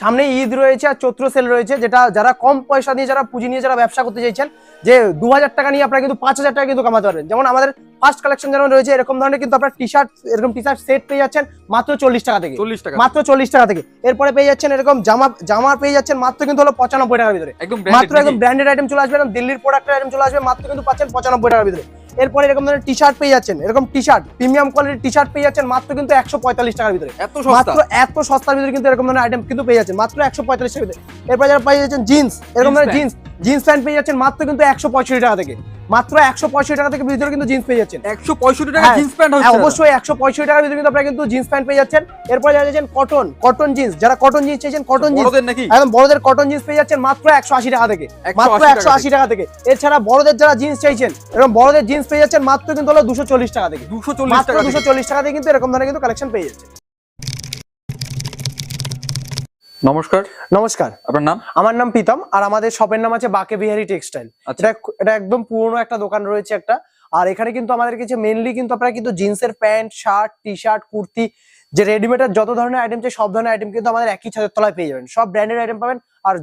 সামনে ঈদ রয়েছে আর চৈত্র সেল রয়েছে যেটা যারা কম পয়সা দিয়ে যারা পুঁজি নিয়ে যারা ব্যবসা করতে চাইছেন যে দু হাজার টাকা নিয়ে আপনারা কিন্তু পাঁচ হাজার টাকা কিন্তু কামাতে পারবেন। যেমন আমাদের ফার্স্ট কালেকশন যেমন রয়েছে এরকম ধরনের কিন্তু আপনার টি শার্ট এরকম টি শার্ট সেট পেয়ে যাচ্ছেন মাত্র চল্লিশ টাকা থেকে। চল্লিশ টাকা মাত্র চল্লিশ টাকা থেকে। এরপরে পেয়ে যাচ্ছেন এরকম জামা জামা পেয়ে যাচ্ছেন মাত্র কিন্তু হলো পঁচানব্বই টাকার ভিতরে। মাত্র একদম ব্র্যান্ডেড আইটেম চলে আসবে দিল্লির প্রোডাক্টের আইটেম চলে আসবে মাত্র কিন্তু পাচ্ছেন পঁচানব্বই টাকার ভিতরে। এরপরে এরকম ধরনের টি শার্ট পেয়ে যাচ্ছেন। এরকম টি শার্ট প্রিমিয়াম কোয়ালিটির টি শার্ট পেয়ে যাচ্ছেন মাত্র কিন্তু একশো পঁয়তাল্লিশ টাকার ভিতরে। এত মাত্র এত সস্তার ভিতরে কিন্তু এরকম ধরনের আইটেম কিন্তু পেয়ে যাচ্ছেন মাত্র একশো পঁয়তাল্লিশ টাকার ভিতরে। এরপরে যারা পেয়ে যাচ্ছেন জিন্স এরকম ধরনের জিন্স জিন্স প্যান্ট পেয়ে যাচ্ছেন মাত্র কিন্তু একশো পঁয়ষট্টি টাকা থেকে। মাত্র একশো পঁয়ষট্টি টাকা থেকে ভিতরে কিন্তু জিন্স পেয়ে যাচ্ছেন। একশো পঁয়ষট্টি টাকা জিন্স প্যান্ট হ্যাঁ, অবশ্যই একশো পঁয়ষট্টি টাকার ভিতরে কিন্তু আপনারা কিন্তু জিন্স প্যান্ট পেয়ে যাচ্ছেন। এরপরে যারা চাইছেন কটন কটন জিন্স যারা কটন জিন্স চাইছেন কটন জিন্স বড়দের নাকি? একদম বড়দের কটন জিন্স পেয়ে যাচ্ছেন মাত্র একশো আশি টাকা থেকে। মাত্র একশো আশি টাকা থেকে। এছাড়া বড়দের যারা জিন্স চাইছেন এরকম বড়দের জিন্স পেয়ে যাচ্ছেন মাত্র কিন্তু হলো দুশো চল্লিশ টাকা থেকে। দুশো চল্লিশ মাত্র টাকা দুশো চল্লিশ টাকা থেকে কিন্তু এরকম ধরনের কিন্তু কালেকশন পেয়ে যাচ্ছে নমস্কার। নমস্কার। আপনার নাম? আমার নাম প্রীতম আর আমাদের শপের নাম আছে বাকে বিহারি টেক্সটাইল আচ্ছা। এটা এটা একদম পুরনো একটা দোকান রয়েছে একটা। আর এখানে কিন্তু আমাদের কাছে মেনলি কিন্তু আপনারা কিন্তু জিন্সের pant shirt T shirt kurti যে রেডিমেডের যত ধরনের আইটেম চাই সব ধরনের আইটেম কিন্তু আমাদের একই ছাদের তলায় পেয়ে যাবেন। সব ব্র্যান্ডেড আইটেম পাবেন আর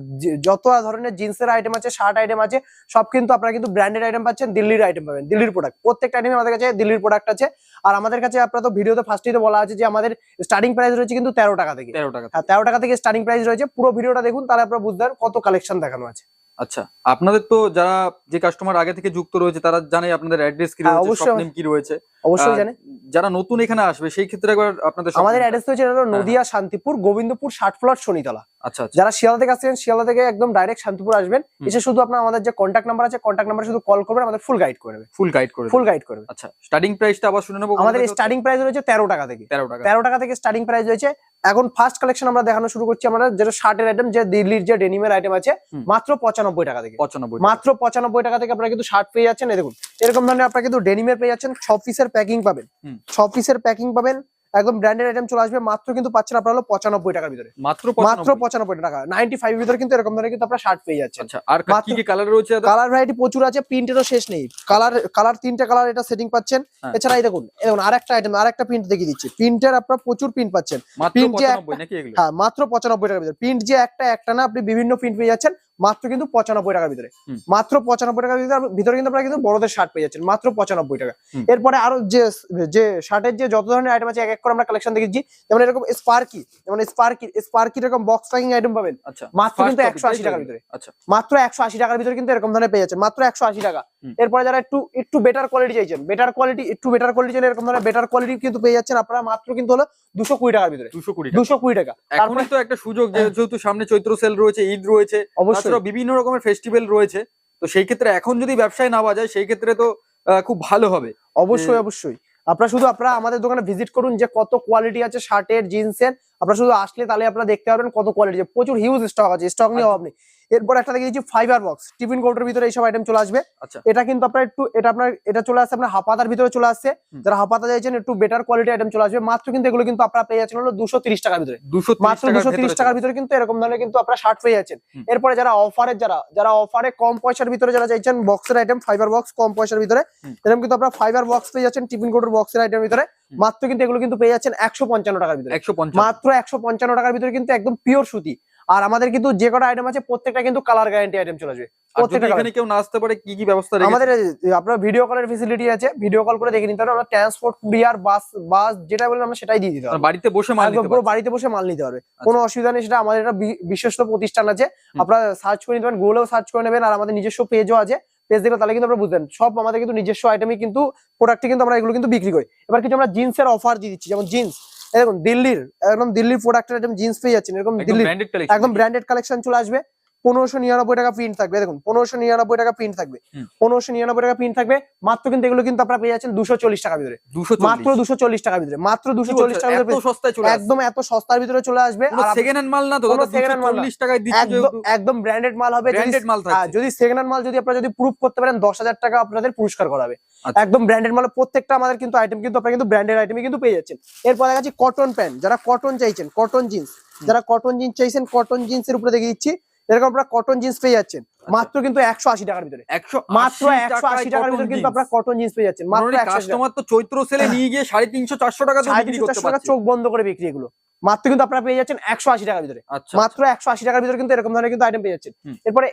যত ধরনের জিন্সের আইটেম আছে শার্ট আইটেম আছে সব কিন্তু আপনারা কিন্তু ব্র্যান্ডেড আইটেম পাচ্ছেন দিল্লির আইটেম পাবেন দিল্লির প্রোডাক্ট প্রত্যেকটা আইটেমে আমাদের কাছে দিল্লির প্রোডাক্ট আছে। আর আমাদের কাছে আপনারা তো ভিডিওতে ফার্স্টেই তো বলা আছে যে আমাদের স্টার্টিং প্রাইস রয়েছে কিন্তু তেরো টাকা থেকে। তেরো টাকা হ্যাঁ তেরো টাকা থেকে স্টার্টিং প্রাইস রয়েছে। পুরো ভিডিওটা দেখুন তাহলে আপনারা বুঝতে পারবেন কত কালেকশন দেখানো আছে। আচ্ছা আপনাদের তো যারা যে কাস্টমার আগে থেকে যুক্ত রয়েছে তারা জানে আপনাদের অ্যাড্রেস কি হ্যাঁ, রয়েছে। শপ নেম কি রয়েছে। অবশ্যই জানে। যারা নতুন এখানে আসবে সেই ক্ষেত্রে একবার আপনাদের আমাদের অ্যাড্রেস এটা হলো নদিয়া শান্তিপুর গোবিন্দপুর ষাট ফ্লট শনিতলা। আচ্ছা আচ্ছা। যারা শিয়ালদা থেকে আসছেন শিয়ালদা থেকে একদম ডাইরেক্ট শান্তিপুর আসবেন। এসে শুধু আপনার আমাদের যে কন্ট্যাক্ট নাম্বার আছে কন্ট্যাক্ট নাম্বার শুধু কল করবেন আমাদের ফুল গাইড করে দেবে। ফুল গাইড করে ফুল গাইড করবে আচ্ছা স্টার্টিং প্রাইসটা আবার শুনে নেব আমাদের স্টার্টিং প্রাইস রয়েছে তেরো টাকা থেকে। তেরো টাকা। তেরো টাকা থেকে স্টার্টিং প্রাইস রয়েছে এখন ফার্স্ট কালেকশন আমরা দেখানো শুরু করছি আমরা যেটা শার্টের আইটেম যে দিল্লির যে ডেনিমের আইটেম আছে মাত্র পঁচানব্বই টাকা থেকে। পঁচানব্বই মাত্র পঁচানব্বই টাকা থেকে আপনারা কিন্তু শার্ট পেয়ে যাচ্ছেন। দেখুন এরকম ধরনের আপনারা কিন্তু ডেনিমের পেয়ে যাচ্ছেন ছ পিসের প্যাকিং পাবেন। ছ পিসের প্যাকিং পাবেন একদম ব্র্যান্ডেড আইটেম চলে আসবে মাত্র কিন্তু পাচ্ছেন আপনারা হলো পঁচানব্বই টাকার ভিতরে। মাত্র মাত্র 95 পঁচানব্বই টাকা। নাইনটি ফাইভ ভিতরে কিন্তু এরকম ধরনের কিন্তু আপনারা শার্ট পেয়ে যাচ্ছেন। আচ্ছা আর কি কি কালার রয়েছে? কালার ভ্যারাইটি প্রচুর আছে প্রিন্টেরও শেষ নেই। কালার কালার তিনটে কালার এটা সেটিং পাচ্ছেন। হ্যাঁ। এছাড়া এই দেখুন দেখুন আরেকটা আইটেম আরেকটা প্রিন্ট দেখিয়ে দিচ্ছি। প্রিন্টের আপনারা প্রচুর প্রিন্ট পাচ্ছেন। মাত্র print যে পঁচানব্বই নাকি এগুলো? হ্যাঁ মাত্র পঁচানব্বই টাকার ভিতরে। প্রিন্ট যে একটা একটা না আপনি বিভিন্ন প্রিন্ট পেয়ে যাচ্ছেন। মাত্র কিন্তু পঁচানব্বই টাকার ভিতরে। মাত্র পঁচানব্বই টাকার ভিতরে কিন্তু আপনারা কিন্তু বড়দের শার্ট পেয়ে যাচ্ছেন। মাত্র পঁচানব্বই টাকা। এরপরে আরও যে যে শার্টের যে যত ধরনের আইটেম আছে এক এক করে আমরা কালেকশন দেখেছি যেমন এরকম স্পার্কি যেমন স্পার্কি স্পার্কি এরকম বক্স প্যাকিং আইটেম পাবেন। আচ্ছা মাত্র কিন্তু একশো আশি টাকার ভিতরে। আচ্ছা। মাত্র একশো আশি টাকার ভিতরে কিন্তু এরকম ধরনের পেয়ে যাচ্ছেন। মাত্র একশো আশি টাকা। এরপরে যারা একটু একটু বেটার কোয়ালিটি চাইছেন বেটার কোয়ালিটি একটু বেটার কোয়ালিটি চাইলে এরকম ধরনের বেটার কোয়ালিটি কিন্তু পেয়ে যাচ্ছেন আপনারা মাত্র কিন্তু হলো দুশো কুড়ি টাকার ভিতরে। দুশো কুড়ি টাকা। দুশো কুড়ি টাকা। তারপরে তো একটা সুযোগ যেহেতু সামনে চৈত্র সেল রয়েছে ঈদ রয়েছে অবশ্যই। তাছাড়াও বিভিন্ন রকমের ফেস্টিভ্যাল রয়েছে। তো সেই ক্ষেত্রে এখন যদি ব্যবসায় না বাজায় সেই ক্ষেত্রে তো আহ, খুব ভালো হবে। অবশ্যই অবশ্যই। আপনারা শুধু আপনারা আমাদের দোকানে ভিজিট করুন যে কত কোয়ালিটি আছে শার্টের জিন্সের আপনারা শুধু আসলে তাহলে আপনারা দেখতে পারবেন কত কোয়ালিটি প্রচুর হিউজ স্টক আছে স্টক নিয়ে অভাব নেই। এরপর একটা দেখে দিচ্ছি ফাইবার বক্স টিফিন কোর্টের ভিতরে এইসব আইটেম চলে আসবে। আচ্ছা। এটা কিন্তু আপনার একটু এটা আপনার এটা চলে আসছে আপনার হাপাতার ভিতরে চলে আসছে। যারা হাপাতা চাইছেন একটু বেটার কোয়ালিটি আইটেম চলে আসবে। মাত্র কিন্তু এগুলো কিন্তু আপনারা পেয়ে যাচ্ছেন হলো দুশো তিরিশ টাকার ভিতরে। মাত্র দুশো তিরিশ টাকার ভিতরে কিন্তু এরকম ধরনের কিন্তু আপনারা শার্ট পেয়ে যাচ্ছেন। এরপরে যারা অফারের যারা যারা অফারে কম পয়সার ভিতরে যারা চাইছেন বক্সের আইটেম ফাইবার বক্স কম পয়সার ভিতরে। এরকম কিন্তু আপনারা ফাইবার বক্স পেয়ে যাচ্ছেন টিফিন কোডের বক্সের আইটেম ভিতরে। মাত্র কিন্তু এগুলো কিন্তু পেয়ে যাচ্ছেন একশো পঞ্চান্ন টাকার ভিতরে। মাত্র একশো পঞ্চান্ন টাকার ভিতরে কিন্তু একদম পিওর সুতি। আর আমাদের কিন্তু যে কটা আইটেম আছে প্রত্যেকটা কিন্তু কালার গ্যারান্টি আইটেম চলে আসবে। প্রত্যেকটা এখানে কেউ না আসতে পারে কি কি ব্যবস্থা আমাদের আপনার ভিডিও কলের ফেসিলিটি আছে। ভিডিও কল করে দেখে নিতে আমরা ট্রান্সপোর্ট কুরিয়ার বাস বাস যেটা বলবেন আমরা সেটাই দিয়ে দিতে পারব বাড়িতে বসে মাল নিতে পুরো বাড়িতে বসে মাল নিতে পারবে কোনো অসুবিধা নেই সেটা আমাদের একটা বিশ্বস্ত প্রতিষ্ঠান আছে। আপনারা সার্চ করে নিতে পারেন গুগলেও সার্চ করে নেবেন আর আমাদের নিজস্ব পেজও আছে। পেজ দেখলে তাহলে কিন্তু আপনারা বুঝবেন। সব আমাদের কিন্তু নিজস্ব আইটেমই কিন্তু প্রোডাক্টে কিন্তু আমরা এগুলো কিন্তু বিক্রি করি। এবার কিছু আমরা জিন্সের অফার দিয়ে দিচ্ছি। যেমন জিন্স দেখুন দিল্লির একদম দিল্লির প্রোডাক্টের একদম জিন্স পেয়ে যাচ্ছেন এরকম দিল্লির একদম ব্র্যান্ডেড কালেকশন চলে আসবে। পনেরোশো নিরানব্বই টাকা প্রিন্ট থাকবে। দেখুন পনেরোশো নিরানব্বই টাকা প্রিন্ট থাকবে। পনেরোশো নিরানব্বই টাকা প্রিন্ট থাকবে মাত্র কিন্তু এগুলো কিন্তু আপনারা পেয়ে যাচ্ছেন দুশো চল্লিশ টাকার ভিতরে। মাত্র দুশো চল্লিশ টাকার ভিতরে মাত্র দুশো চল্লিশ? টাকার ভিতরে। একদম এত সস্তার ভিতরে চলে আসবে। কোনো আর আপ- সেকেন্ড হ্যান্ড মাল না তো কোনো দাদা মাল টাকায় একদম ব্র্যান্ডেড মাল হবে। যদি ব্র্যান্ডেড মাল যদি সেকেন্ড হ্যান্ড মাল যদি আপনারা যদি প্রুফ করতে পারেন দশ হাজার টাকা আপনাদের পুরস্কার করাবে। আচ্ছা। একদম ব্র্যান্ডেড মাল প্রত্যেকটা আমাদের কিন্তু আইটেম কিন্তু আপনারা কিন্তু ব্র্যান্ডেড আইটেমই কিন্তু পেয়ে যাচ্ছেন। এরপর দেখা যাচ্ছে কটন প্যান্ট যারা কটন চাইছেন কটন জিন্স যারা কটন জিন্স চাইছেন কটন জিন্সের উপরে দেখে দিচ্ছি। এরকম আপনারা কটন জিন্স পেয়ে যাচ্ছেন। মাত্র কিন্তু একশো আশি টাকার ভিতরে। 180 মাত্র একশো আশি টাকার ভিতরে কিন্তু আপনারা কটন জিন্স পেয়ে যাচ্ছেন। মাত্র কাস্টমার তো চৈত্র সেলে নিয়ে গিয়ে 350 400 টাকা তো সাড়ে তিনশো চারশো টাকা টাকা চোখ বন্ধ করে বিক্রি এগুলো মাত্র কিন্তু আপনারা পেয়ে যাচ্ছেন একশো আশি টাকার ভিতরে। আচ্ছা মাত্র একশো আশি টাকার ভিতরে কিন্তু এরকম ধরনের কিন্তু আইটেম পেয়ে যাচ্ছেন। এরপরে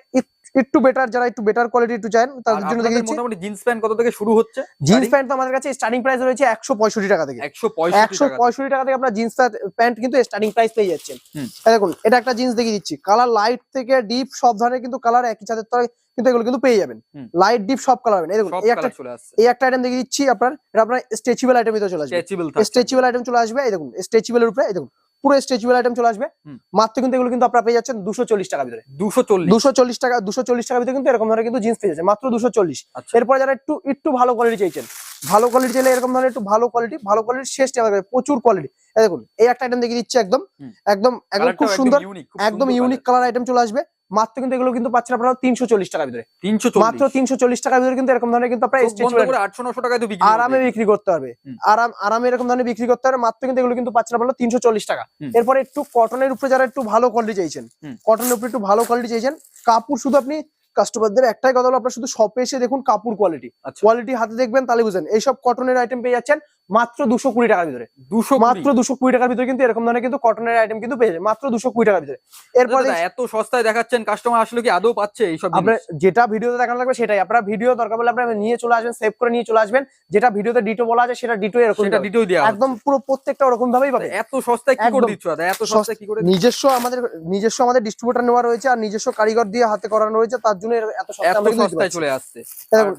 একটু বেটার যারা একটু বেটার কোয়ালিটি একটু চান তাদের জন্য দেখে দিচ্ছি মোটামুটি জিন্স প্যান্ট কত থেকে শুরু হচ্ছে? জিন্স প্যান্ট তো আমাদের কাছে স্টার্টিং প্রাইস রয়েছে একশো পঁয়ষট্টি টাকা থেকে। একশো পঁয়ষট্টি একশো টাকা থেকে আপনার জিন্স প্যান্ট কিন্তু স্টার্টিং প্রাইস পেয়ে যাচ্ছেন। দেখুন এটা একটা জিন্স দেখিয়ে দিচ্ছি। কালার লাইট থেকে ডিপ সব ধরনের কিন্তু কালার একই ছাদের তলায় কিন্তু এগুলো কিন্তু পেয়ে যাবেন। লাইট ডিপ সব কালার পাবেন এই দেখুন এই একটা এই একটা আইটেম দেখিয়ে দিচ্ছি আপনার এটা আপনার স্ট্রেচেবল আইটেম ভিতরে চলে আসবে। স্ট্রেচেবল স্ট্রেচেবল আইটেম চলে আসবে এই দেখুন স্ট্রেচেবলের উপরে এই দেখুন। পুরো স্ট্রেচেবল আইটেম চলে আসবে। মাত্র কিন্তু এগুলো কিন্তু আপনারা পেয়ে যাচ্ছেন দুশো চল্লিশ টাকা ভিতরে। দুশো চল্লিশ। দুশো চল্লিশ টাকা দুশো চল্লিশ টাকা ভিতরে কিন্তু এরকম ধরনের কিন্তু জিন্স পেয়ে যাচ্ছে মাত্র দুশো চল্লিশ। আচ্ছা। এরপরে যারা একটু একটু ভালো কোয়ালিটি চাইছেন ভালো কোয়ালিটি চাইলে এরকম ধরনের একটু ভালো কোয়ালিটি ভালো কোয়ালিটি শেষ আমাদের প্রচুর কোয়ালিটি দেখুন এই একটা আইটেম দেখিয়ে দিচ্ছে একদম। একদম একদম খুব সুন্দর একদম ইউনিক কালার আইটেম চলে আসবে। মাত্র কিন্তু এগুলো কিন্তু পাচ্ছেন আপনারা তিনশো চল্লিশ টাকার ভিতরে। তিনশো মাত্র তিনশো চল্লিশ টাকার ভিতরে কিন্তু এরকম ধরনের কিন্তু আপনারা আটশো নশো টাকায় আরামে বিক্রি করতে পারবে আরাম আরামে এরকম ধরনের বিক্রি করতে পারবে মাত্র কিন্তু এগুলো কিন্তু পাচ্ছেন আপনারা তিনশো চল্লিশ টাকা। এরপরে একটু কটনের উপরে যারা একটু ভালো কোয়ালিটি চাইছেন কটনের উপরে একটু ভালো কোয়ালিটি চাইছেন কাপড় শুধু আপনি কাস্টমারদের একটাই কথা হলো আপনার শুধু শপে এসে দেখুন কাপড় কোয়ালিটি আচ্ছা। কোয়ালিটি হাতে দেখবেন তাহলে বুঝেন। এইসব কটনের আইটেম পেয়ে যাচ্ছেন মাত্র দুশো কুড়ি টাকার ভিতরে। দুশো মাত্র দুশো কুড়ি টাকার ভিতরে কিন্তু এরকম ধরনের কিন্তু কটনের আইটেম কিন্তু পেয়ে যাবেন মাত্র দুশো কুড়ি টাকার ভিতরে। এরপরে এত সস্তায় দেখাচ্ছেন কাস্টমার আসলে কি আদৌ পাচ্ছে এইসব আপনার যেটা ভিডিওতে দেখানো লাগবে সেটাই। আপনারা ভিডিও দরকার বলে আপনারা নিয়ে চলে আসবেন সেভ করে নিয়ে চলে আসবেন। যেটা ভিডিওতে ডিটো বলা আছে সেটা ডিটো এরকম সেটা ডিটেও দেওয়া একদম পুরো প্রত্যেকটা ওরকম ভাবেই পাবে। এত সস্তায় কি করে। দিচ্ছ দাদা? এত সস্তায় কি করে নিজস্ব আমাদের নিজস্ব আমাদের ডিস্ট্রিবিউটর নেওয়া রয়েছে আর নিজস্ব কারিগর দিয়ে হাতে করানো রয়েছে তার জন্য এত সস্তায় চলে আসছে।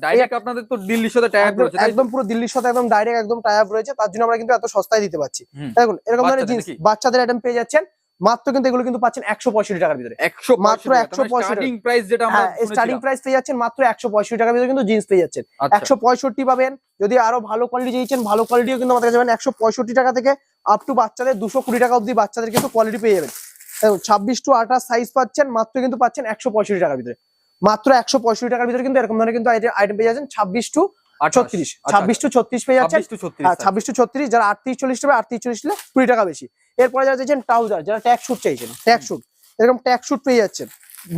ডাইরেক্ট আপনাদের তো দিল্লির সাথে রয়েছে একদম পুরো দিল্লির সাথে একদম ডাইরেক্ট একদম টাই রয়েছে তার জন্য আমরা কিন্তু এত সস্তায় দিতে পারছি। দেখুন এরকম ধরনের জিনিস বাচ্চাদের আইটেম পেয়ে যাচ্ছেন মাত্র কিন্তু এগুলো কিন্তু পাচ্ছেন একশো পঁয়ষট্টি টাকার ভিতরে। মাত্র 165 স্টার্টিং প্রাইস যেটা হ্যাঁ স্টার্টিং প্রাইস পেয়ে যাচ্ছেন মাত্র একশো পঁয়ষট্টি টাকার ভিতরে কিন্তু জিন্স পেয়ে যাচ্ছেন। আচ্ছা। একশো পঁয়ষট্টি পাবেন যদি আরও ভালো কোয়ালিটি চাইছেন ভালো কোয়ালিটিও কিন্তু আমাদের কাছে পাবেন। একশো পঁয়ষট্টি টাকা থেকে আপ টু বাচ্চাদের দুশো কুড়ি টাকা অব্দি বাচ্চাদের কিন্তু কোয়ালিটি পেয়ে যাবেন। দেখুন ছাব্বিশ টু আঠাশ সাইজ পাচ্ছেন মাত্র কিন্তু পাচ্ছেন একশো পঁয়ষট্টি টাকার ভিতরে। মাত্র একশো পঁয়ষট্টি টাকার ভিতরে কিন্তু এরকম ধরনের কিন্তু আইটেম পেয়ে যাচ্ছেন। ছাব্বিশ টু ছত্রিশ ছাব্বিশ টু ছত্রিশ পেয়ে যাচ্ছে ছাব্বিশ টু ছত্রিশ হ্যাঁ যারা আটত্রিশ চল্লিশ টাকা আটত্রিশ চল্লিশ হলে কুড়ি টাকা বেশি। এরপরে যারা চাইছেন ট্রাউজার যারা শুট চাইছেন শুট এরকম শুট পেয়ে যাচ্ছেন।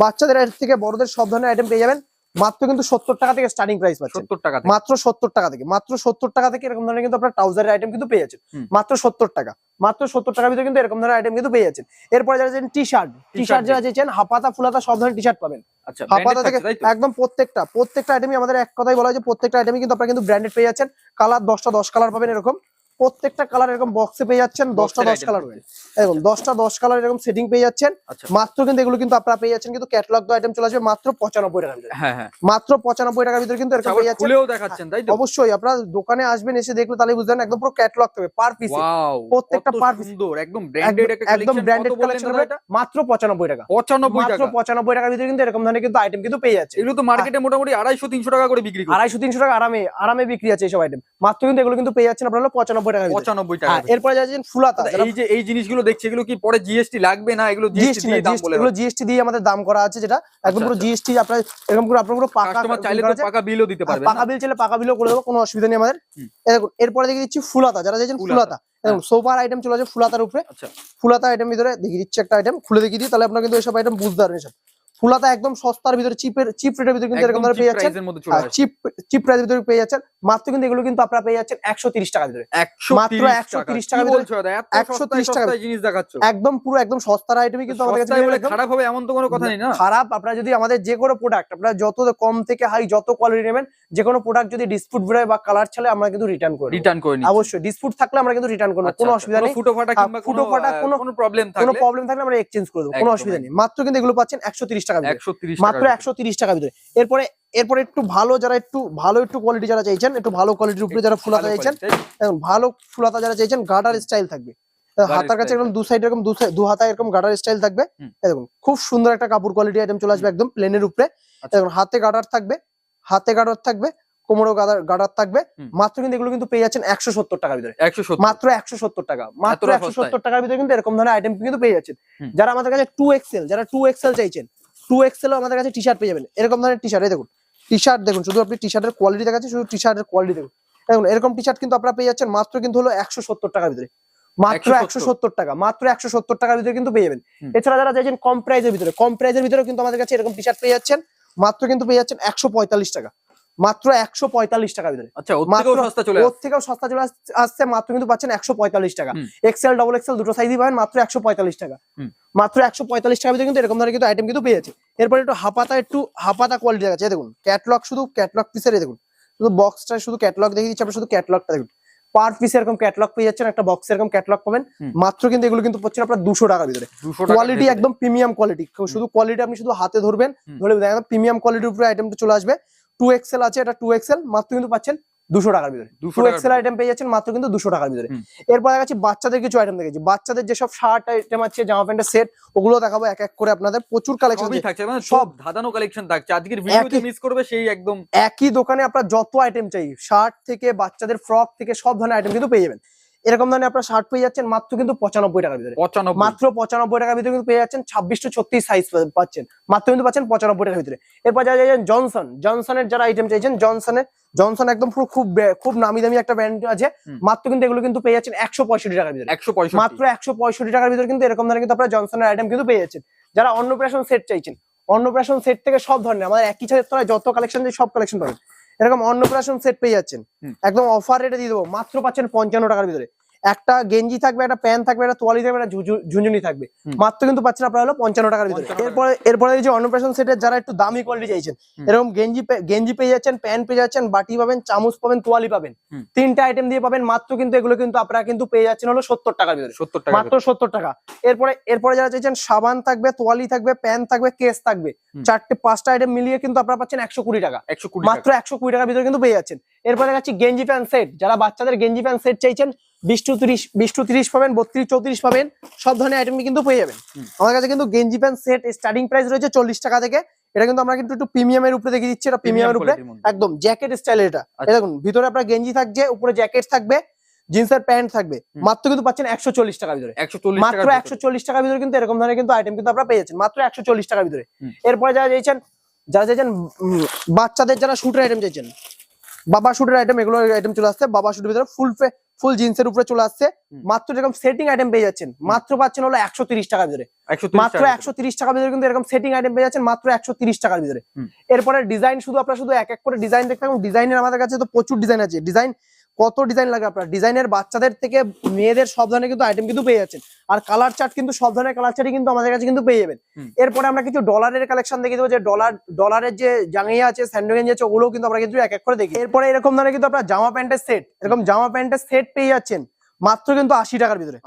বাচ্চাদের থেকে বড়দের সব ধরনের আইটেম পেয়ে যাবেন। মাত্র কিন্তু সত্তর টাকা থেকে স্টার্টিং প্রাইস পাচ্ছেন। সত্তর টাকা মাত্র সত্তর টাকা থেকে মাত্র সত্তর টাকা থেকে এরকম ধরনের কিন্তু আপনার ট্রাউজারের আইটেম কিন্তু পেয়ে যাচ্ছেন। মাত্র সত্তর টাকা মাত্র সত্তর টাকার ভিতরে কিন্তু এরকম ধরনের আইটেম কিন্তু পেয়ে যাচ্ছেন। এরপরে যারা চাইছেন টি শার্ট টি শার্ট যারা চাইছেন হাফাতা ফুলাতা সব ধরনের টি শার্ট পাবেন। আচ্ছা হাফাতা থেকে? একদম প্রত্যেকটা প্রত্যেকটা আইটেমই আমাদের এক কথাই বলা হয় যে প্রত্যেকটা আইটেমই কিন্তু আপনারা কিন্তু ব্র্যান্ডেড পেয়ে যাচ্ছেন। কালার দশটা দশ কালার পাবেন এরকম। প্রত্যেকটা কালার এরকম বক্সে পেয়ে যাচ্ছেন দশটা দশ কালার এরকম দশটা দশ কালার এরকম সেটিং পেয়ে যাচ্ছেন। আচ্ছা। মাত্র কিন্তু এগুলো কিন্তু আপনারা পেয়ে যাচ্ছেন কিন্তু ক্যাটলগ আইটেম চলে আসবে মাত্র পঁচানব্বই ভিতরে। হ্যাঁ হ্যাঁ। মাত্র পঁচানব্বই টাকার ভিতরে কিন্তু এরকম পেয়ে যাচ্ছেন। অবশ্যই আপনারা দোকানে আসবেন এসে দেখলে তাহলে বুঝবেন একদম পুরো ক্যাটলগ থাকবে পার পিস প্রত্যেকটা piece। সুন্দর একদম ব্র্যান্ডেড একদম ব্র্যান্ডেড কালেকশন এটা? মাত্র পঁচানব্বই টাকা। 95 মাত্র টাকা। পঁচানব্বই টাকার ভিতরে কিন্তু এরকম ধরনের কিন্তু আইটেম কিন্তু পেয়ে যাচ্ছে। এগুলো তো মার্কেটে মোটামুটি আড়াইশো তিনশো টাকা করে বিক্রি আড়াইশো তিনশো টাকা আরামে আরামে বিক্রি আছে এইসব আইটেম মাত্র কিন্তু এগুলো কিন্তু পেয়ে যাচ্ছেন আপনারা হলো পঁচানব্বই টাকা পঁচানব্বই টাকা এরপরে যাচ্ছেন ফুলাতা এই যে এই জিনিসগুলো দেখছি এগুলো কি পরে জিএসটি লাগবে না? এগুলো জিএসটি জিএসটি দিয়ে দাম বলে এগুলো জিএসটি দিয়ে আমাদের দাম করা আছে যেটা একদম পুরো আচ্ছা। জিএসটি আপনার এরকম করে আপনার পুরো পাকা কাস্টমার চাইলে তো পাকা বিলও দিতে পারবে পাকা বিল চাইলে পাকা বিলও করে দেবো কোনো অসুবিধা নেই আমাদের। এরপরে দেখে দিচ্ছি ফুলাতা যারা ফুলাতা, সোফার আইটেম চলে আসে ফুলাতার উপরে। আচ্ছা। ফুলাতা আইটেম ভিতরে দেখিয়ে দিচ্ছি একটা আইটেম খুলে দেখিয়ে দিই তাহলে আপনারা কিন্তু এইসব আইটেম বুঝতে পারবেন ফুলাতা একদম সস্তার ভিতরে চিপের চিপ রেটের ভিতরে কিন্তু এরকম পেয়ে যাচ্ছেন। চিপ চিপ প্রাইসের ভিতরে পেয়ে যাচ্ছেন। মাত্র কিন্তু এগুলো কিন্তু আপনারা পেয়ে যাচ্ছেন একশো তিরিশ টাকা ভিতরে। 130 130 টাকা। একশো দাদা? এত 130 সস্তায় টাকা জিনিস দেখাচ্ছ। একদম পুরো একদম সস্তার আইটেমই কিন্তু আমাদের কাছে। খারাপ হবে এমন তো কোনো কথা নেই না? খারাপ। আপনারা যদি আমাদের যে কোনো প্রোডাক্ট আপনারা যত কম থেকে হাই যত কোয়ালিটি নেবেন যে কোনো প্রোডাক্ট যদি ডিসপুট বেরোয় বা কালার ছাড়ে আমরা কিন্তু রিটার্ন করি রিটার্ন করে। অবশ্যই ডিসপুট থাকলে আমরা কিন্তু রিটার্ন করব আচ্ছা, কোনো আচ্ছা। অসুবিধা নেই। ফুটো ফাটা কিংবা ফুটো কোনো ফাটা কোনো- কোনো প্রবলেম কোনো থাকলে প্রবলেম থাকলে আমরা এক্সচেঞ্জ করে দেবো কোনো অসুবিধা নেই। মাত্র কিন্তু এগুলো পাচ্ছেন একশো তিরিশ টাকা ভিতরে। 130 মাত্র টাকা একশো তিরিশ টাকা ভিতরে এরপরে এরপরে একটু ভালো যারা একটু ভালো একটু কোয়ালিটি যারা চাইছেন একটু ভালো কোয়ালিটির উপরে যারা ফুলাতা চাইছেন ভালো ফুলাতা যারা চাইছেন গার্ডার স্টাইল থাকবে। হাতার কাছে এরকম দু সাইড এরকম দু হাতা এরকম গার্ডার স্টাইল থাকবে। দেখুন খুব সুন্দর একটা কাপড় কোয়ালিটি আইটেম চলে আসবে একদম প্লেনের উপরে। আচ্ছা। হাতে গার্ডার থাকবে। হাতে গার্ডার থাকবে কোমরও গার্ডার গার্ডার থাকবে। মাত্র কিন্তু এগুলো কিন্তু পেয়ে যাচ্ছেন একশো সত্তর টাকার ভিতরে। মাত্র একশো সত্তর টাকা। মাত্র একশো সত্তর টাকার ভিতরে কিন্তু এরকম ধরনের আইটেম কিন্তু পেয়ে যাচ্ছেন। যারা আমাদের কাছে টু এক্সেল যারা টু এক্সেল চাইছেন টু এক্সেল আমাদের কাছে টি শার্ট পেয়ে যাবেন। এরকম ধরনের টি শার্ট দেখুন। টি শার্ট দেখুন শুধু আপনি টি শার্টের কোয়ালিটি দেখাচ্ছি শুধু টি শার্টের কোয়ালিটি দেখুন। দেখুন এরকম টি শার্ট কিন্তু আপনারা পেয়ে যাচ্ছেন মাত্র কিন্তু হলো একশো সত্তর টাকার ভিতরে। মাত্র একশো সত্তর। টাকা মাত্র একশো সত্তর টাকার ভিতরে কিন্তু পেয়ে যাবেন। এছাড়া যারা চাইছেন কম প্রাইজের ভিতরে কম প্রাইজের ভিতরে কিন্তু আমাদের কাছে এরকম টি শার্ট পেয়ে যাচ্ছেন। মাত্র কিন্তু পেয়ে যাচ্ছেন একশো পঁয়তাল্লিশ টাকা। মাত্র একশো পঁয়তাল্লিশ টাকা ভিতরে। আচ্ছা ওর থেকেও সস্তা চলে আসছে মাত্র কিন্তু পাচ্ছেন একশো পঁয়তাল্লিশ টাকা। এক্সেল ডবল এক্সেল দুটো সাইজই পাবেন মাত্র একশো পঁয়তাল্লিশ টাকা। মাত্র একশো পঁয়তাল্লিশ টাকা ভিতরে কিন্তু এরকম ধরনের কিন্তু আইটেম কিন্তু পেয়ে যাচ্ছে। এরপরে একটু হাপাতা একটু হাপাতা কোয়ালিটি আছে দেখুন ক্যাটলগ শুধু ক্যাটলগ পিসের দেখুন। শুধু বক্সটা শুধু ক্যাটলগ দেখিয়ে দিচ্ছে আপনার শুধু ক্যাটলগটা দেখুন। পার পিস এরকম ক্যাটলগ পেয়ে যাচ্ছেন একটা বক্স এরকম ক্যাটলগ পাবেন। মাত্র কিন্তু এগুলো কিন্তু পাচ্ছেন আপনার দুশো টাকার ভিতরে। কোয়ালিটি একদম প্রিমিয়াম কোয়ালিটি শুধু কোয়ালিটি আপনি শুধু হাতে ধরবেন ধরে প্রিমিয়াম কোয়ালিটির উপরে আইটেমটা চলে আসবে। টু এক্সেল আছে এটা টু এক্সেল মাত্র কিন্তু পাচ্ছেন দুশো টাকার ভিতরে। দুশো এক্সেল আইটেম পেয়ে যাচ্ছেন মাত্র কিন্তু দুশো টাকার ভিতরে। এরপর দেখাচ্ছি বাচ্চাদের কিছু আইটেম দেখেছি। বাচ্চাদের যেসব শার্ট আইটেম আছে জামা প্যান্টের সেট ওগুলো দেখাবো এক এক করে আপনাদের। প্রচুর কালেকশন থাকছে মানে সব। সব ধাঁধানো কালেকশন থাকছে। আজকের ভিডিওতে মিস করবে সেই একদম একই দোকানে আপনার যত আইটেম চাই শার্ট থেকে বাচ্চাদের ফ্রক থেকে সব ধরনের আইটেম কিন্তু পেয়ে যাবেন। এরকম ধরনের আপনার শার্ট পেয়ে যাচ্ছেন মাত্র কিন্তু পঁচানব্বই টাকার ভিতরে। মাত্র পঁচানব্বই টাকার ভিতরে কিন্তু পেয়ে যাচ্ছেন ছাব্বিশ টু ছত্রিশ সাইজ পাচ্ছেন। মাত্র কিন্তু পাচ্ছেন পঁচানব্বই টাকার ভিতরে। এরপর যারা চাইছেন জনসন জনসনের যারা আইটেম চাইছেন জনসনের জনসন একদম পুরো খুব খুব নামি দামি একটা ব্র্যান্ড আছে। মাত্র কিন্তু এগুলো কিন্তু পেয়ে যাচ্ছেন একশো পঁয়ষট্টি টাকার ভিতরে। একশো পঁয়ষট্টি। মাত্র একশো পঁয়ষট্টি টাকার ভিতরে কিন্তু এরকম ধরনের কিন্তু আপনারা জনসনের আইটেম কিন্তু পেয়ে যাচ্ছেন। যারা অন্নপ্রাশন সেট চাইছেন অন্নপ্রাশন সেট থেকে সব ধরনের আমাদের একই ছাদের তলায় যত কালেকশন সব কালেকশন পাবেন। এরকম অন্নপ্রাশন সেট পেয়ে যাচ্ছেন। একদম অফার রেটে দিয়ে দেবো মাত্র পাচ্ছেন পঞ্চান্ন টাকার ভিতরে। একটা গেঞ্জি থাকবে একটা প্যান্ট থাকবে একটা তোয়ালি থাকবে একটা ঝুঁঝুনি থাকবে। মাত্র কিন্তু পাচ্ছেন আপনারা হলো পঞ্চান্ন টাকার ভিতরে। এরপরে এরপরে যে অন্নপ্রাশন সেটের যারা একটু দামি কোয়ালিটি চাইছেন এরকম গেঞ্জি গেঞ্জি পেয়ে যাচ্ছেন প্যান্ট পেয়ে যাচ্ছেন বাটি পাবেন চামচ পাবেন তোয়ালি পাবেন। তিনটা আইটেম দিয়ে পাবেন মাত্র কিন্তু এগুলো কিন্তু আপনারা কিন্তু পেয়ে যাচ্ছেন হলো সত্তর টাকার ভিতরে। সত্তর টাকা মাত্র সত্তর টাকা। এরপরে এরপরে যারা চাইছেন সাবান থাকবে তোয়ালি থাকবে প্যান থাকবে কেস থাকবে। চারটে পাঁচটা আইটেম মিলিয়ে কিন্তু আপনারা পাচ্ছেন একশো কুড়ি টাকা। একশো কুড়ি মাত্র একশো কুড়ি টাকার ভিতরে কিন্তু পেয়ে যাচ্ছেন। এরপরে দেখাচ্ছি গেঞ্জি প্যান্ট সেট। যারা বাচ্চাদের গেঞ্জি প্যান্ট সেট চাইছেন বিশ টু তিরিশ বিশ টু তিরিশ পাবেন বত্রিশ চৌত্রিশ পাবেন সব ধরনের আইটেম কিন্তু পেয়ে যাবেন। আমার কাছে কিন্তু গেঞ্জি প্যান্ট সেট স্টার্টিং প্রাইস রয়েছে চল্লিশ টাকা থেকে। এটা কিন্তু আমরা কিন্তু একটু প্রিমিয়ামের উপরে দেখিয়ে দিচ্ছি এটা প্রিমিয়ামের উপরে। একদম জ্যাকেট স্টাইল এটা। আচ্ছা। দেখুন ভিতরে আপনার গেঞ্জি থাকছে উপরে জ্যাকেট থাকবে জিন্সের প্যান্ট থাকবে। মাত্র কিন্তু পাচ্ছেন একশো চল্লিশ টাকার ভিতরে। মাত্র একশো চল্লিশ টাকার ভিতরে কিন্তু এরকম ধরনের কিন্তু আইটেম কিন্তু আপনারা পেয়ে যাচ্ছেন। মাত্র একশো চল্লিশ টাকার ভিতরে। এরপরে যারা চাইছেন যারা চাইছেন বাচ্চাদের যারা শুটের আইটেম চাইছেন বাবা শুটের আইটেম এগুলো আইটেম চলে আসছে বাবা শুটের ভিতরে ফুল ফুল জিন্সের উপরে চলে আসছে। মাত্র এরকম সেটিং আইটেম পেয়ে যাচ্ছেন মাত্র পাচ্ছেন হলো একশো তিরিশ টাকার ভিতরে। মাত্র একশো তিরিশ টাকার ভিতরে কিন্তু এরকম সেটিং আইটেম পেয়ে যাচ্ছেন মাত্র একশো তিরিশ টাকার ভিতরে। এরপরে ডিজাইন শুধু আপনার শুধু এক এক করে ডিজাইন দেখতে ডিজাইনের আমাদের কাছে তো প্রচুর ডিজাইন আছে। ডিজাইন কত ডিজাইন লাগে আপনার? ডিজাইনের বাচ্চাদের থেকে মেয়েদের সব ধরনের কিন্তু আইটেম কিন্তু পেয়ে যাচ্ছেন। আর কালার চার্ট কিন্তু সব ধরনের কালার চার্টই কিন্তু আমাদের কাছে কিন্তু পেয়ে যাবেন। এরপরে আমরা কিছু ডলারের কালেকশন দেখে দেবো। যে ডলার ডলারের যে জাঙ্গিয়া আছে স্যান্ডোগেঞ্জি আছে ওগুলো কিন্তু আমরা কিন্তু এক এক করে দেখি। এরপরে এরকম ধরনের কিন্তু আপনার জামা প্যান্টের সেট এরকম জামা প্যান্টের সেট পেয়ে যাচ্ছেন মাত্র কিন্তু আশি টাকার ভিতরে।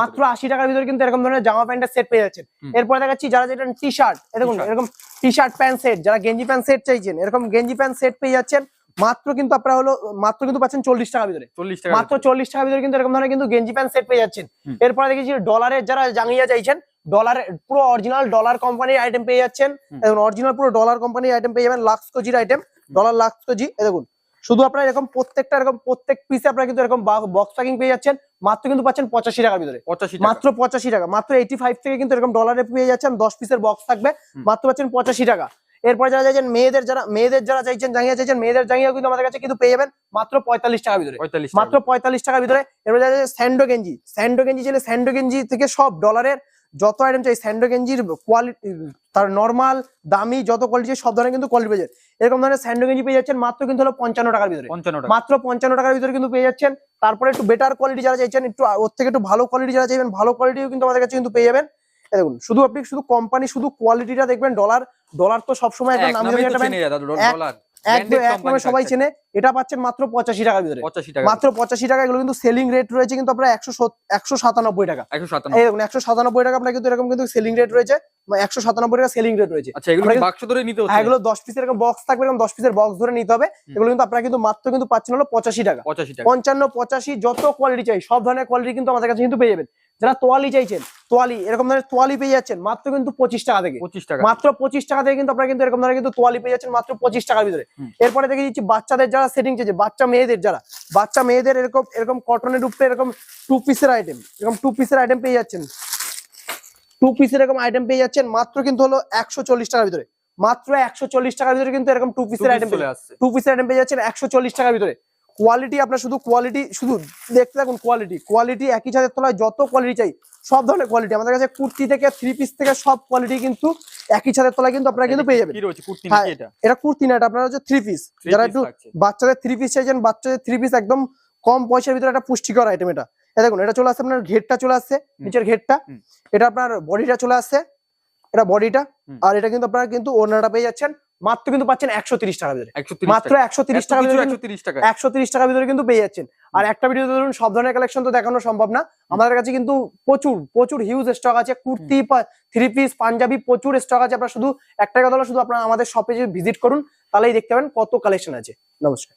মাত্র আশি টাকার ভিতরে কিন্তু এরকম ধরনের জামা প্যান্টের সেট পেয়ে যাচ্ছেন। এরপরে দেখাচ্ছি যারা যেটা টি শার্ট এরকম। এরকম টি শার্ট প্যান্ট সেট যারা গেঞ্জি প্যান্ট সেট চাইছেন এরকম গেঞ্জি প্যান্ট সেট পেয়ে যাচ্ছেন। মাত্র কিন্তু আপনারা হলো মাত্র কিন্তু পাচ্ছেন চল্লিশ টাকার ভিতরে। চল্লিশ টাকা মাত্র চল্লিশ টাকার ভিতরে কিন্তু এরকম ধরনের কিন্তু গেঞ্জি প্যান্ট সেট পেয়ে যাচ্ছেন। এরপরে দেখেছি ডলারের যারা জাঙ্গিয়া চাইছেন ডলার পুরো অরিজিনাল ডলার কোম্পানির আইটেম পেয়ে যাচ্ছেন। এবং অরিজিনাল পুরো ডলার কোম্পানির আইটেম পেয়ে যাবেন লাক্স কোজির আইটেম ডলার লাক্স কোজি দেখুন। শুধু আপনারা এরকম প্রত্যেকটা এরকম প্রত্যেক পিসে আপনারা কিন্তু এরকম বক্স প্যাকিং পেয়ে যাচ্ছেন মাত্র কিন্তু পাচ্ছেন পঁচাশি টাকার ভিতরে। মাত্র পঁচাশি টাকা মাত্র এইটি ফাইভ থেকে কিন্তু এরকম ডলারে পেয়ে যাচ্ছেন দশ পিসের বক্স থাকবে মাত্র পাচ্ছেন পঁচাশি টাকা। এরপরে যারা চাইছেন মেয়েদের যারা মেয়েদের যারা চাইছেন জাঙ্গিয়া চাইছেন মেয়েদের জাঙ্গিয়া কিন্তু আমাদের কাছে কিন্তু পেয়ে যাবেন মাত্র পঁয়তাল্লিশ টাকার ভিতরে। পঁয়তাল্লিশ মাত্র পঁয়তাল্লিশ টাকার ভিতরে। এরপরে যারা স্যান্ডো গেঞ্জি। স্যান্ডো গেঞ্জি চাইলে স্যান্ডো গেঞ্জি থেকে সব ডলারের যত আইটেম চাই স্যান্ডো গেঞ্জির কোয়ালিটি তার নর্মাল দামি যত কোয়ালিটি সব ধরনের কিন্তু কোয়ালিটি পেয়ে এরকম ধরনের স্যান্ডো গেঞ্জি পেয়ে যাচ্ছেন মাত্র কিন্তু হলো পঞ্চান্ন টাকার ভিতরে। মাত্র পঞ্চান্ন টাকার ভিতরে কিন্তু পেয়ে যাচ্ছেন। তারপরে একটু বেটার কোয়ালিটি যারা চাইছেন একটু ওর থেকে একটু ভালো কোয়ালিটি যারা চাইবেন ভালো কোয়ালিটিও কিন্তু আমাদের কাছে কিন্তু পেয়ে যাবেন। দেখুন শুধু আপনি শুধু কোম্পানি শুধু কোয়ালিটিটা দেখবেন ডলার ডলার তো সবসময় একটা নাম ডলার একদম branded এক নামে সবাই চেনে। এটা পাচ্ছেন মাত্র পঁচাশি টাকার ভিতরে। মাত্র পঁচাশি টাকা এগুলো কিন্তু সেলিং রেট রয়েছে কিন্তু আপনার একশো একশো সাতানব্বই টাকা। একশো সাতানব্বই। টাকা আপনার কিন্তু এরকম কিন্তু সেলিং রেট রয়েছে। একশো সাতানব্বই টাকা সেলিং রেট রয়েছে। আচ্ছা এগুলো বাক্স ধরে নিতে হ্যাঁ এগুলো দশ পিসের এরকম বক্স থাকবে এরকম দশ পিসের বক্স ধরে নিতে হবে। এগুলো কিন্তু আপনারা কিন্তু মাত্র কিন্তু পাচ্ছেন হলো পঁচাশি টাকা। পঁচাশি টাকা। পঞ্চান্ন পঁচাশি যত কোয়ালিটি চাই সব ধরনের কোয়ালিটি কিন্তু আমাদের কাছে কিন্তু পেয়ে যাবেন। যারা তোয়ালি চাইছেন তোয়ালি এরকম ধরনের তোয়ালি পেয়ে যাচ্ছেন মাত্র কিন্তু পঁচিশ টাকা থেকে। পঁচিশ টাকা। মাত্র পঁচিশ টাকা থেকে কিন্তু আপনারা কিন্তু এরকম ধরনের কিন্তু তোয়ালি পেয়ে যাচ্ছেন মাত্র পঁচিশ টাকার ভিতরে। এরপরে দেখে দিচ্ছি বাচ্চাদের যারা সেটিং চাইছে বাচ্চা মেয়েদের যারা বাচ্চা মেয়েদের এরকম এরকম কটনের উপরে এরকম টু পিসের আইটেম এরকম টু পিসের আইটেম পেয়ে যাচ্ছেন। টু পিস এরকম আইটেম পেয়ে যাচ্ছেন মাত্র কিন্তু হলো একশো চল্লিশ টাকার ভিতরে। মাত্র একশো চল্লিশ টাকার ভিতরে কিন্তু এরকম টু পিসের আইটেম চলে আসছে। টু পিসের আইটেম পেয়ে যাচ্ছেন একশো চল্লিশ টাকার ভিতরে। কোয়ালিটি আপনার শুধু কোয়ালিটি শুধু দেখতে থাকুন কোয়ালিটি কোয়ালিটি একই ছাদের তলায় যত কোয়ালিটি চাই সব ধরনের কোয়ালিটি আমাদের কাছে কুর্তি থেকে থ্রি পিস থেকে সব কোয়ালিটি কিন্তু একই ছাদের তলায় কিন্তু আপনারা কিন্তু পেয়ে যাবেন। হ্যাঁ, এটা? এটা কুর্তি না এটা আপনার হচ্ছে থ্রি পিস যারা একটু বাচ্চাদের থ্রি পিস চাইছেন বাচ্চাদের থ্রি পিস একদম কম পয়সার ভিতরে একটা পুষ্টিকর আইটেম এটা। দেখুন এটা চলে আসছে আপনার ঘেরটা চলে আসছে নিচের ঘেরটা। এটা আপনার বডিটা চলে আসছে এটা বডিটা। আর এটা কিন্তু আপনারা কিন্তু ওনাটা পেয়ে যাচ্ছেন মাত্র কিন্তু পাচ্ছেন একশো তিরিশ টাকার ভিতরে। মাত্র একশো তিরিশ টাকার ভিতরে একশো তিরিশ টাকা ভিতরে কিন্তু পেয়ে যাচ্ছেন। আর একটা ভিডিওতে ধরুন সব ধরনের কালেকশন তো দেখানো সম্ভব না। আমাদের কাছে কিন্তু প্রচুর প্রচুর হিউজ স্টক আছে। কুর্তি থ্রি পিস পাঞ্জাবি প্রচুর স্টক আছে। আপনারা শুধু একটা কথা হলো শুধু আপনারা আমাদের শপে যে ভিজিট করুন তাহলেই দেখতে পাবেন কত কালেকশন আছে। নমস্কার।